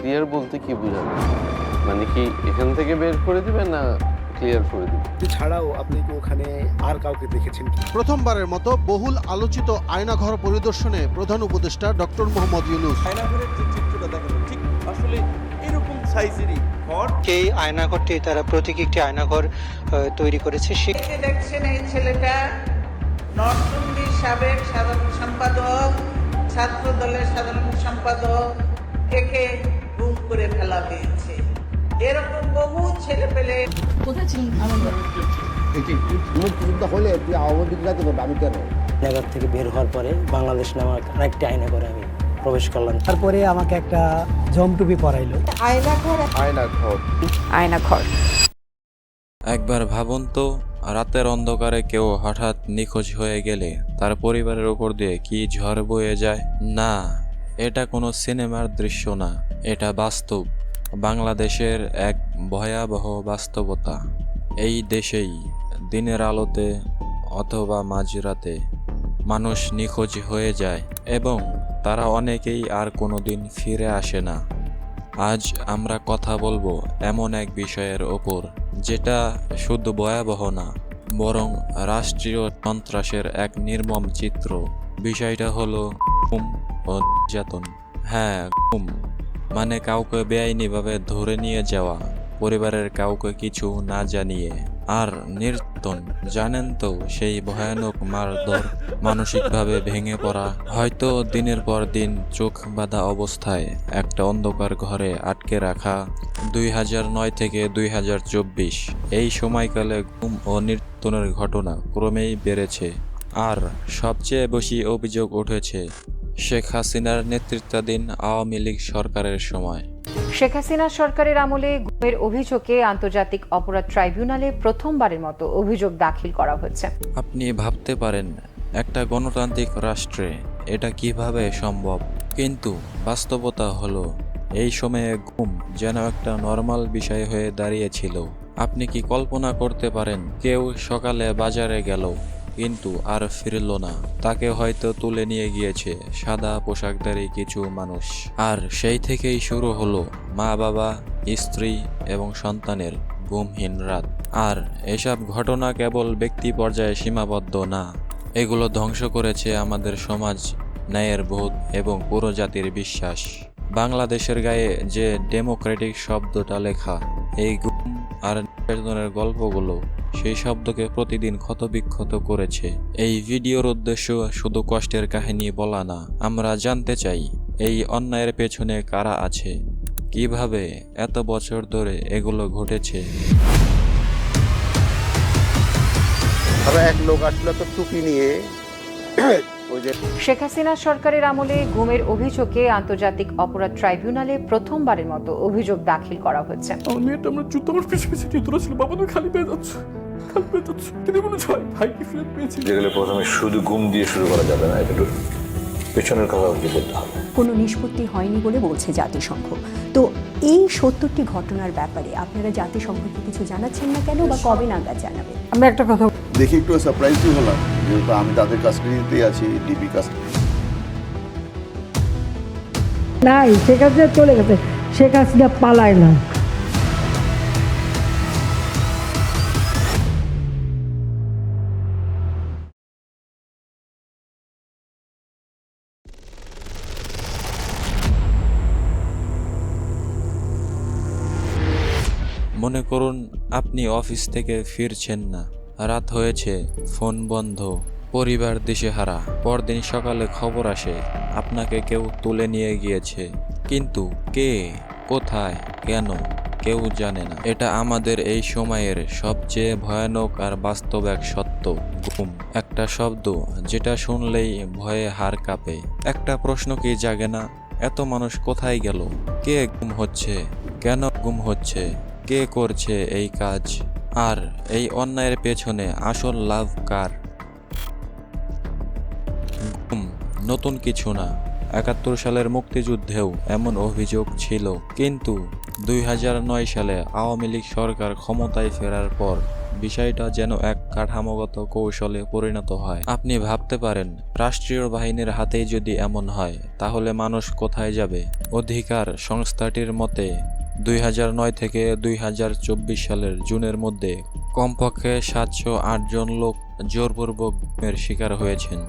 Clear বলতে কি বোঝানো মানে কি এখান থেকে বের করে দিবে না ক্লিয়ার করে দিবে? ছাড়াও আপনি কি ওখানে আর কাউকে দেখেছেন প্রথমবারের মতো বহুল আলোচিত আয়নাঘর পরিদর্শনে প্রধান উপদেষ্টা ডক্টর মোহাম্মদ ইউনুস। আয়নাঘরের যে চিত্রটা দেখানো ঠিক আসলে এরকম সাইজেরই ঘর। এই আয়নাঘরটি তারা প্রতীক একটি আয়নাঘর তৈরি করেছে। সে কে দেখছেন এই ছেলেটা নরসিংদীর সাবেক সাধারণ সম্পাদক ছাত্র দলের সাধারণ সম্পাদক একে করে ফেলা হয়েছে। এরকম বহু ছেলে পেলে কোথায় ছিলেন? মুক্তিযুদ্ধ হলে তুই আওয়ামী লীগ রাজি করবে আমি কেন? আয়নাঘর থেকে বের হওয়ার পরে বাংলাদেশ নামক আরেকটি আয়নাঘরে আমি প্রবেশ করলাম। তারপরে আমাকে একটা জমটুপি পরাইলো। আয়না ঘর আয়না ঘর একবার ভাবুন তো রাতের অন্ধকারে কেউ হঠাৎ নিখোঁজ হয়ে গেলে তার পরিবারের উপর দিয়ে কি ঝড় বয়ে যায়? না। এটা কোনো সিনেমার দৃশ্য না, এটা বাস্তব। বাংলাদেশের এক ভয়াবহ বাস্তবতা। এই দেশেই, দিনের আলোতে অথবা মাঝরাতে মানুষ নিখোঁজ হয়ে যায় এবং তারা অনেকেই আর কোনো দিন ফিরে আসে না। আজ আমরা কথা বলব এমন এক বিষয়ের ওপর, যেটা শুধু ভয়াবহ না, বরং রাষ্ট্রীয় সন্ত্রাসের এক নির্মম চিত্র। বিষয়টা হলো ও নির্যাতন হ্যাঁ গুম মানে কাউকে বেআইনিভাবে ধরে নিয়ে যাওয়া, পরিবারের কাউকে কিছু না জানিয়ে। আর নির্যাতন, জানেন তো, সেই ভয়ানক মারধর মানসিকভাবে ভেঙে পড়া। হয়তো দিনের পর দিন চোখ বাঁধা অবস্থায় একটা অন্ধকার ঘরে আটকে রাখা। দুই হাজার নয় থেকে দুই হাজার চব্বিশ, এই সময়কালে গুম ও নির্যাতনের ঘটনা ক্রমেই বেড়েছে। আর সবচেয়ে বেশি অভিযোগ উঠেছে শেখ হাসিনার নেতৃত্বাধীন আওয়ামী লীগ সরকারের সময়। শেখ হাসিনা সরকারের আমলে গুমের অভিযোগে আন্তর্জাতিক অপরাধ ট্রাইব্যুনালে প্রথমবারের মতো অভিযোগ দাখিল করা হয়েছে আপনি ভাবতে পারেন একটা গণতান্ত্রিক রাষ্ট্রে এটা কীভাবে সম্ভব? কিন্তু বাস্তবতা হলো এই সময়ে ঘুম যেন একটা নর্মাল বিষয় হয়ে দাঁড়িয়েছিল। আপনি কি কল্পনা করতে পারেন কেউ সকালে বাজারে গেল কিন্তু আর ফিরল না। তাকে হয়তো তুলে নিয়ে গিয়েছে সাদা পোশাকধারী কিছু মানুষ। আর সেই থেকেই শুরু হলো মা, বাবা, স্ত্রী এবং সন্তানের ঘুমহীন রাত। আর এসব ঘটনা কেবল ব্যক্তি পর্যায়ে সীমাবদ্ধ না। এগুলো ধ্বংস করেছে আমাদের সমাজ, ন্যায়ের বোধ এবং পুরো জাতির বিশ্বাস। বাংলাদেশের গায়ে যে ডেমোক্রেটিক শব্দটা লেখা, এই গুম আর নির্যাতনের গল্পগুলো সেই শব্দকে প্রতিদিন ক্ষতবিক্ষত করেছে। এই ভিডিওর উদ্দেশ্য শুধু কষ্টের কাহিনী বলা না আমরা জানতে চাই এই অন্যায়ের পেছনে কারা আছে? কীভাবে এত বছর ধরে এগুলো ঘটেছে? এক লোক আসলো তো টুপি নিয়ে। শেখ হাসিনা সরকারের আমলে গুমের অভিযোগে আন্তর্জাতিক অপরাধ ট্রাইব্যুনালে প্রথমবারের মতো অভিযোগ দাখিল করা হয়েছে। আমার মেয়েটা আমরা যুদ্ধ আমার বাবা তুমি খালি পেয়ে যাচ্ছ। পেয়ে যাচ্ছ কিন্তু মনে হয় ভাই কি ফেরত পেয়েছি যেগুলো প্রথমে শুধু গুম দিয়ে শুরু করা যাবে না এটা একটু পেছনের কথা বলতে হবে। কোনো নিষ্পত্তি হয়নি বলে বলছে জাতিসংঘ। তো এই সত্তরটি ঘটনার ব্যাপারে আপনারা জাতিসংঘকে কিছু জানাচ্ছেন না কেন বা কবে নাগাদ জানাবেন? আমি একটা কথা দেখি একটু সারপ্রাইজই হলাম যেহেতু আমি তাদের কাস্টডিতেই আছি ডিবি কাস্টডি নাই শেখ হাসিনা চলে গেছে শেখ হাসিনা পালায় না। মনে করুন, আপনি অফিস থেকে ফিরছেন না। রাত হয়েছে, ফোন বন্ধ, পরিবার দিশেহারা। পরদিন সকালে খবর আসে, আপনাকে কেউ তুলে নিয়ে গিয়েছে। কিন্তু কে, কোথায়, কেন, কেউ জানে না। এটা আমাদের এই সময়ের সবচেয়ে ভয়ানক আর বাস্তব এক সত্য, ঘুম। একটা শব্দ যেটা শুনলেই ভয়ে হার কাঁপে। একটা প্রশ্ন কি জাগে না, এত মানুষ কোথায় গেল? কে গুম হচ্ছে? কেন গুম হচ্ছে? কে করছে এই কাজ? আর এই অন্যায়ের পেছনে আসল লাভ কার? নতুন কিছু না। একাত্তর সালের মুক্তিযুদ্ধেও এমন অভিযোগ ছিল। কিন্তু দুই হাজার নয় সালে আওয়ামী লীগ সরকার ক্ষমতায় ফেরার পর বিষয়টা যেন এক কাঠামোগত কৌশলে পরিণত হয়। আপনি ভাবতে পারেন, রাষ্ট্রীয় বাহিনীর হাতেই যদি এমন হয়, তাহলে মানুষ কোথায় যাবে? অধিকার সংস্থাটির মতে দুই থেকে দুই হাজার চব্বিশ সালের জুনের মধ্যে কমপক্ষে সাতশো জন লোক জোরপূর্বক শিকার হয়েছেন।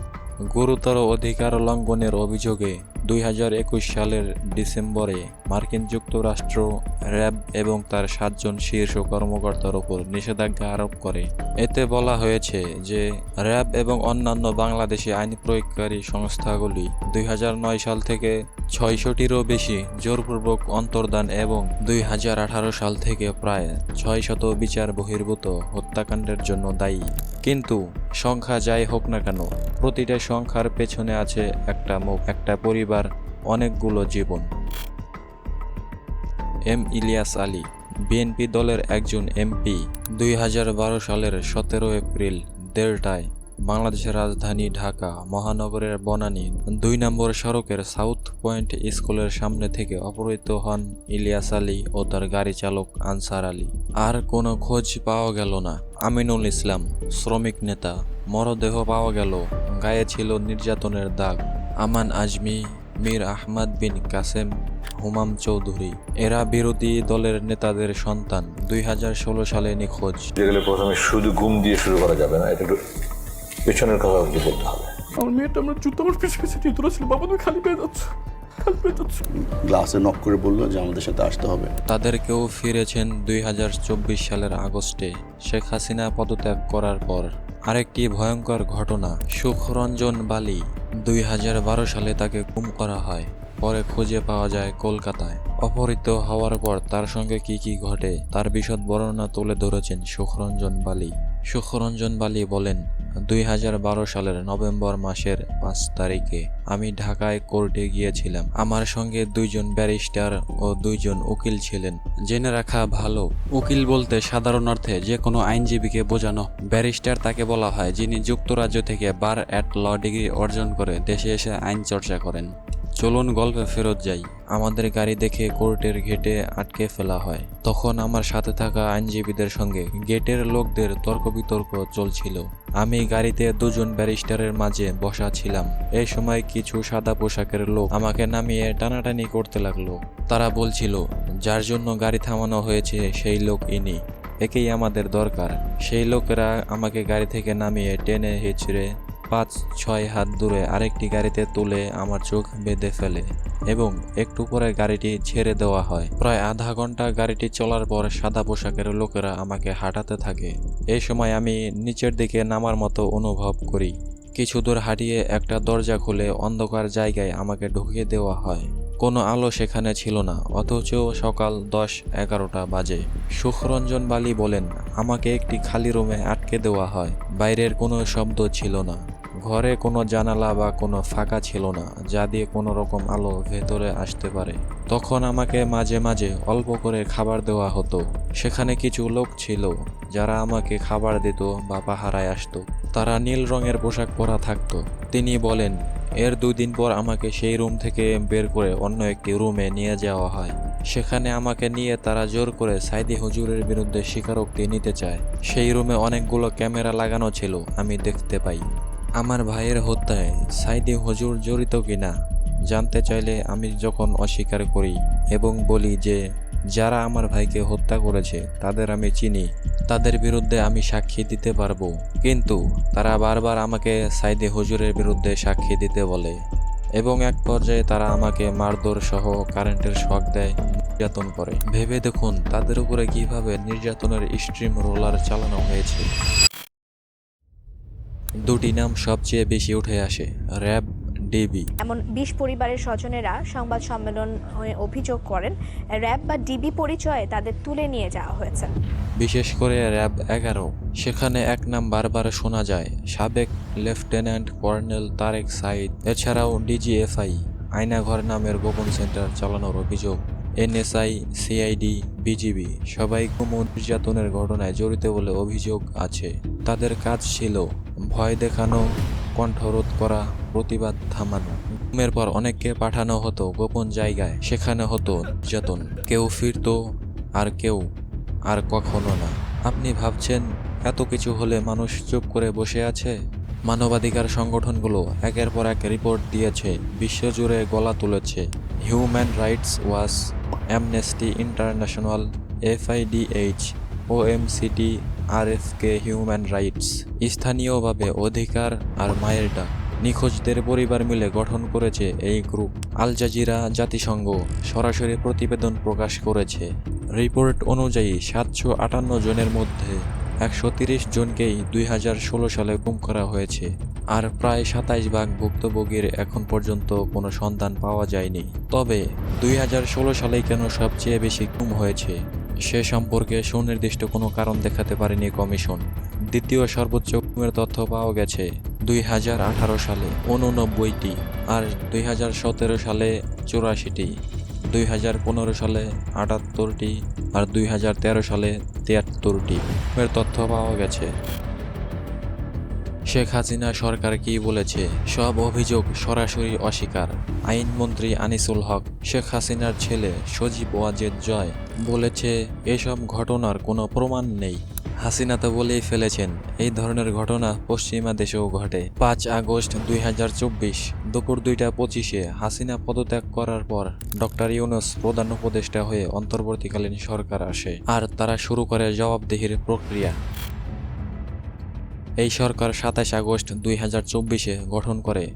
গুরুতর অধিকার লঙ্ঘনের অভিযোগে দুই হাজার একুশ সালের ডিসেম্বরে মার্কিন যুক্তরাষ্ট্র, র্যাব এবং তার সাতজন শীর্ষ কর্মকর্তার উপর নিষেধাজ্ঞা আরোপ করে। এতে বলা হয়েছে যে, র্যাব এবং অন্যান্য বাংলাদেশি আইন প্রয়োগকারী সংস্থাগুলি দুই হাজার নয় সাল থেকে ছয়শটিরও বেশি জোরপূর্বক অন্তর্দান এবং দুই হাজার আঠারো সাল থেকে প্রায় ছয় শত বিচার বহির্ভূত হত্যাকাণ্ডের জন্য দায়ী। কিন্তু সংখ্যা যাই হোক না কেন, প্রতিটা সংখ্যার পেছনে আছে একটা মুখ, একটা পরিবার, অনেকগুলো জীবন। এম ইলিয়াস আলী, বিএনপি দলের একজন এমপি, দুই হাজার বারো সালের সতেরো এপ্রিল দেড়টায় বাংলাদেশের রাজধানী ঢাকা, মহানগরের বনানী, দুই নম্বর সড়কের সাউথ পয়েন্ট স্কুলের সামনে থেকে অপহৃত হন ইলিয়াস আলী ও তার গাড়ি চালক আনসার আলী। আর কোনো খোঁজ পাওয়া গেল না। আমিনুল ইসলাম, শ্রমিক নেতা, মরদেহ পাওয়া গেল, গায়ে ছিল নির্যাতনের দাগ। আমান আজমি, মীর আহমদ বিন কাসেম, হুমাম চৌধুরী, এরা বিরোধী দলের নেতাদের সন্তান, দুই হাজার ষোলো সালে নিখোঁজ। প্রথমে শুধু গুম দিয়ে শুরু করা যাবে না, এটা পেছনের কথা বলতে হবে। আমার মেয়েটা আমার জুতো আমার পিছু পিছু নিয়ে দৌড়াচ্ছিল বাবা তুমি খালি পেয়ে যাচ্ছ খালি পেয়ে যাচ্ছ। গ্লাসে নক করে বলল যে আমাদের সাথে আসতে হবে। তাদেরকেও ফিরেছেন দুই হাজার চব্বিশ সালের আগস্টে। শেখ হাসিনা পদত্যাগ করার পর আরেকটি ভয়ঙ্কর ঘটনা সুখরঞ্জন বালি দুই হাজার বারো সালে তাকে গুম করা হয় পরে খুঁজে পাওয়া যায় কলকাতায়। অপহৃত হওয়ার পর তার সঙ্গে কি কি ঘটে তার বিশদ বর্ণনা তুলে ধরেছেন সুখরঞ্জন বালি। সুখরঞ্জন বালি বলেন দুই হাজার বারো সালের নভেম্বর মাসের পাঁচ তারিখে আমি ঢাকায় কোর্টে গিয়েছিলাম। আমার সঙ্গে দুইজন ব্যারিস্টার ও দুইজন উকিল ছিলেন। জেনে রাখা ভালো, উকিল বলতে সাধারণ অর্থে যে কোনো আইনজীবীকে বোঝানো। ব্যারিস্টার তাকে বলা হয় যিনি যুক্তরাজ্য থেকে বার অ্যাট ল ডিগ্রি অর্জন করে দেশে এসে আইন চর্চা করেন। চলুন গল্পে ফেরত যাই। আমাদের গাড়ি দেখে কোর্টের গেটে আটকে ফেলা হয়। তখন আমার সাথে থাকা আইনজীবীদের সঙ্গে গেটের লোকদের তর্ক বিতর্ক চলছিল। আমি গাড়িতে দুজন ব্যারিস্টারের মাঝে বসা ছিলাম। এই সময় কিছু সাদা পোশাকের লোক আমাকে নামিয়ে টানাটানি করতে লাগল। তারা বলছিল, যার জন্য গাড়ি থামানো হয়েছে, সেই লোক ইনি। একেই আমাদের দরকার। সেই লোকেরা আমাকে গাড়ি থেকে নামিয়ে টেনে হিচড়ে পাঁচ ছয় হাত দূরে আরেকটি গাড়িতে তুলে আমার চোখ বেঁধে ফেলে। এবং একটু পরে গাড়িটি ছেড়ে দেওয়া হয়। প্রায় আধা ঘণ্টা গাড়িটি চলার পর সাদা পোশাকের লোকেরা আমাকে হাঁটাতে থাকে। এই সময় আমি নিচের দিকে নামার মতো অনুভব করি। কিছু দূর হাঁটিয়ে একটা দরজা খুলে অন্ধকার জায়গায় আমাকে ঢুকিয়ে দেওয়া হয়। কোনো আলো সেখানে ছিল না, অথচ সকাল দশ এগারোটা বাজে। সুখরঞ্জন বালি বলেন, আমাকে একটি খালি রুমে আটকে দেওয়া হয়, বাইরের কোনো শব্দ ছিল না। ঘরে কোনো জানালা বা কোনো ফাঁকা ছিল না, যা দিয়ে কোনো রকম আলো ভেতরে আসতে পারে। তখন আমাকে মাঝে মাঝে অল্প করে খাবার দেওয়া হতো। সেখানে কিছু লোক ছিল, যারা আমাকে খাবার দিত বা পাহারায় আসতো। তারা নীল রঙের পোশাক পরা থাকতো। তিনি বলেন, এর দুই দিন পর আমাকে সেই রুম থেকে বের করে অন্য একটি রুমে নিয়ে যাওয়া হয়। সেখানে আমাকে নিয়ে তারা জোর করে সাইদি হুজুরের বিরুদ্ধে স্বীকারোক্তি নিতে চায়। সেই রুমে অনেকগুলো ক্যামেরা লাগানো ছিল, আমি দেখতে পাই। আমার ভাইয়ের হত্যায় সাইদি হজুর জড়িত কিনা জানতে চাইলে আমি যখন অস্বীকার করি এবং বলি যে, যারা আমার ভাইকে হত্যা করেছে, তাদের আমি চিনি, তাদের বিরুদ্ধে আমি সাক্ষী দিতে পারব। কিন্তু তারা বারবার আমাকে সাইদে হজুরের বিরুদ্ধে সাক্ষী দিতে বলে এবং এক পর্যায়ে তারা আমাকে মারধর সহ কারেন্টের শখ দেয়, নির্যাতন করে। ভেবে দেখুন তাদের উপরে কীভাবে নির্যাতনের স্ট্রিম রোলার চালানো হয়েছে। দুটি নাম সবচেয়ে বেশি উঠে আসে র্যাব ডিবি। এমন বিশ পরিবারের স্বজনেরা সংবাদ সম্মেলনে অভিযোগ করেন র্যাব বা ডিবি পরিচয়ে তাদের তুলে নিয়ে যাওয়া হয়েছে। বিশেষ করে র্যাব এগারো সেখানে এক নাম বারবার শোনা যায় সাবেক লেফটেন্যান্ট কর্নেল তারেক সাইদ এছাড়াও ডিজিএফআই আয়নাঘর নামের গোপন সেন্টার চালানোর অভিযোগ এনএসআই সিআইডি বিজিবি সবাই কুমু নির্যাতনের ঘটনায় জড়িত বলে অভিযোগ আছে। তাদের কাজ ছিল ভয় দেখানো, কণ্ঠরোধ করা, প্রতিবাদ থামানো। ঘুমের পর অনেককে পাঠানো হতো, গোপন জায়গায় সেখানে হতো নির্যাতন। কেউ ফিরতো, আর কেউ, আর কখনো না। আপনি ভাবছেন, এত কিছু হলে মানুষ চুপ করে বসে আছে? মানবাধিকার সংগঠনগুলো একের পর এক রিপোর্ট দিয়েছে, বিশ্বজুড়ে গলা তুলেছে। Human rights watch, Amnesty International, FIDH, OMCT RFK human rights, স্থানীয়ভাবে অধিকার আর মায়ের ডাক নিখোঁজদের পরিবার মিলে গঠন করেছে এই গ্রুপ। আল জাজিরা জাতিসংঘ সরাসরি প্রতিবেদন প্রকাশ করেছে। রিপোর্ট অনুযায়ী সাতশো আটান্ন জনের মধ্যে একশো তিরিশ জনকেই দুই হাজার ষোলো সালে গুম করা হয়েছে। আর প্রায় সাতাইশ ভাগ ভুক্তভোগীর এখন পর্যন্ত কোনো সন্ধান পাওয়া যায়নি। তবে দুই হাজার ষোলো সালেই কেন সবচেয়ে বেশি গুম হয়েছে? সে সম্পর্কে সুনির্দিষ্ট কোনো কারণ দেখাতে পারেনি কমিশন। দ্বিতীয় সর্বোচ্চ গুমের তথ্য পাওয়া গেছে, দুই হাজার আঠারো সালে উননব্বইটি আর দুই হাজার সতেরো সালে চুরাশিটি, দুই হাজার পনেরো সালে আটাত্তরটি আর দুই হাজার তেরো সালে তিয়াত্তরটি। এর তথ্য পাওয়া গেছে। শেখ হাসিনা সরকার কি বলেছে? সব অভিযোগ সরাসরি অস্বীকার। আইনমন্ত্রী আনিসুল হক, শেখ হাসিনার ছেলে সজীব ওয়াজেদ জয় বলেছে, এসব ঘটনার কোনো প্রমাণ নেই। হাসিনা তো বলেই ফেলেছেন, এই ধরনের ঘটনা পশ্চিমা দেশেও ঘটে। পাঁচ আগস্ট দুই হাজার চব্বিশ, দুপুর দুইটা পঁচিশে হাসিনা পদত্যাগ করার পর ডক্টর ইউনুস প্রধান উপদেষ্টা হয়ে অন্তর্বর্তীকালীন সরকার আসে, আর তারা শুরু করে জবাবদিহির প্রক্রিয়া। এই সরকার সাতাশ আগস্ট দুই হাজার চব্বিশে গঠন করে।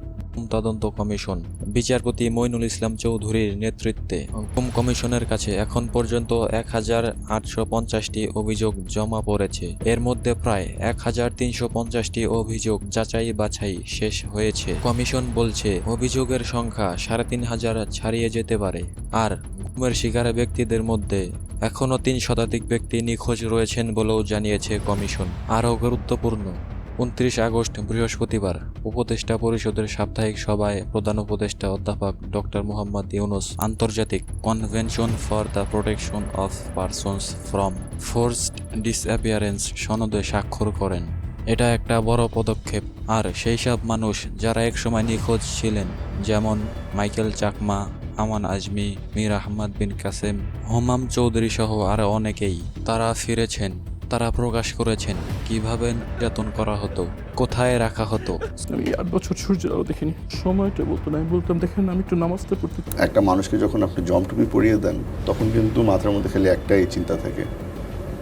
তদন্ত কমিশন। বিচারপতি মইনুল ইসলাম চৌধুরীর নেতৃত্বে। গুম কমিশনের কাছে এখন পর্যন্ত এক হাজার আটশো পঞ্চাশটি অভিযোগ জমা পড়েছে। এর মধ্যে প্রায় এক হাজার তিনশো পঞ্চাশটি অভিযোগ যাচাই বাছাই শেষ হয়েছে। কমিশন বলছে, অভিযোগের সংখ্যা সাড়ে তিন হাজার ছাড়িয়ে যেতে পারে। আর গুমের শিকার ব্যক্তিদের মধ্যে এখনও তিন শতাধিক ব্যক্তি নিখোঁজ রয়েছেন বলেও জানিয়েছে কমিশন। আরও গুরুত্বপূর্ণ, উনত্রিশ আগস্ট বৃহস্পতিবার উপদেষ্টা পরিষদের সাপ্তাহিক সভায় প্রধান উপদেষ্টা অধ্যাপক ডক্টর মোহাম্মদ ইউনুস আন্তর্জাতিক convention for the protection of persons from forced disappearance সনদে স্বাক্ষর করেন। এটা একটা বড় পদক্ষেপ। আর সেই সব মানুষ যারা একসময় নিখোঁজ ছিলেন, যেমন মাইকেল চাকমা আমান আজমি মীর আহমদ বিন কাসেম হোমাম চৌধুরী সহ আরও অনেকেই তারা ফিরেছেন তারা প্রকাশ করেছেন কীভাবে নির্যাতন করা হতো কোথায় রাখা হতো। আমি আট বছর সূর্যের আলো দেখিনি সময়টা বলতো না আমি বলতাম দেখেন আমি একটু নামাজটা পড়তে একটা মানুষকে যখন আপনি জমটুপি পরিয়ে দেন তখন কিন্তু মাথার মধ্যে খালি একটাই চিন্তা থাকে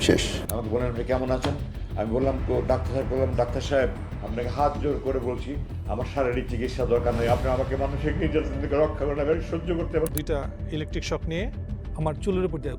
শেষ। বললেন আপনি কেমন আছেন? আমি বললাম তো ডাক্তার সাহেব বললাম ডাক্তার সাহেব আপনাকে হাত জোর করে বলছি আমার শারীরিক চিকিৎসা দরকার নেই। আপনি আমাকে মানসিক নির্যাতন থেকে রক্ষা করেন আমি সহ্য করতে পারি দুইটা ইলেকট্রিক শক নিয়ে আমার চুলের উপর দিয়ে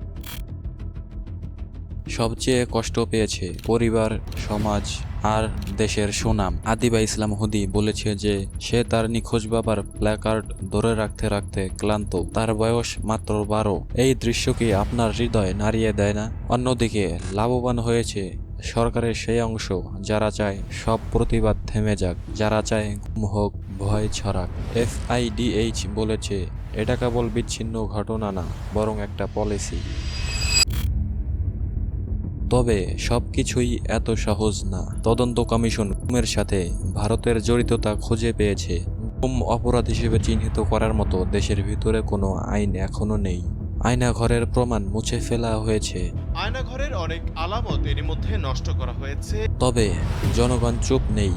সবচেয়ে কষ্ট পেয়েছে পরিবার সমাজ আর দেশের সুনাম। আদিবা ইসলাম হুদি বলেছে যে সে তার নিখোঁজ বাবার প্ল্যাকার্ড ধরে রাখতে রাখতে ক্লান্ত। তার বয়স মাত্র বারো। এই দৃশ্য কি আপনার হৃদয় নাড়িয়ে দেয় না? অন্যদিকে লাভবান হয়েছে সরকারের সেই অংশ, যারা চায় সব প্রতিবাদ থেমে যাক, যারা চায় গুম হোক, ভয় ছড়াক। এফআইডিএইচ বলেছে, এটা কেবল বিচ্ছিন্ন ঘটনা না, বরং একটা পলিসি। তবে সব কিছুই এত সহজ না। তদন্ত কমিশন গুমের সাথে ভারতের জড়িততা খুঁজে পেয়েছে। গুম অপরাধ হিসেবে চিহ্নিত করার মতো দেশের ভিতরে কোনো আইন এখনও নেই। আয়নাঘরের প্রমাণ মুছে ফেলা হয়েছে। আয়নাঘরের অনেক আলামত এর মধ্যে নষ্ট করা হয়েছে। তবে জনগণ চুপ নেই।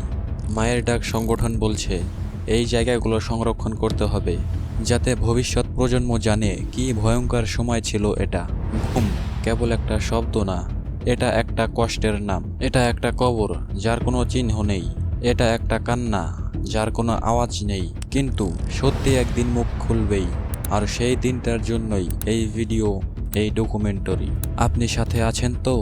মায়ের ডাক সংগঠন বলছে এই জায়গাগুলো সংরক্ষণ করতে হবে যাতে ভবিষ্যৎ প্রজন্ম জানে কি ভয়ঙ্কর সময় ছিল এটা। ঘুম কেবল একটা শব্দ না এটা একটা কষ্টের নাম। এটা একটা কবর যার কোনো চিহ্ন নেই। এটা একটা কান্না যার কোনো আওয়াজ নেই। কিন্তু সত্যি একদিন মুখ খুলবেই। আর সেই দিনটার জন্যই এই ভিডিও এই ডকুমেন্টারি আপনি সাথে আছেন তো?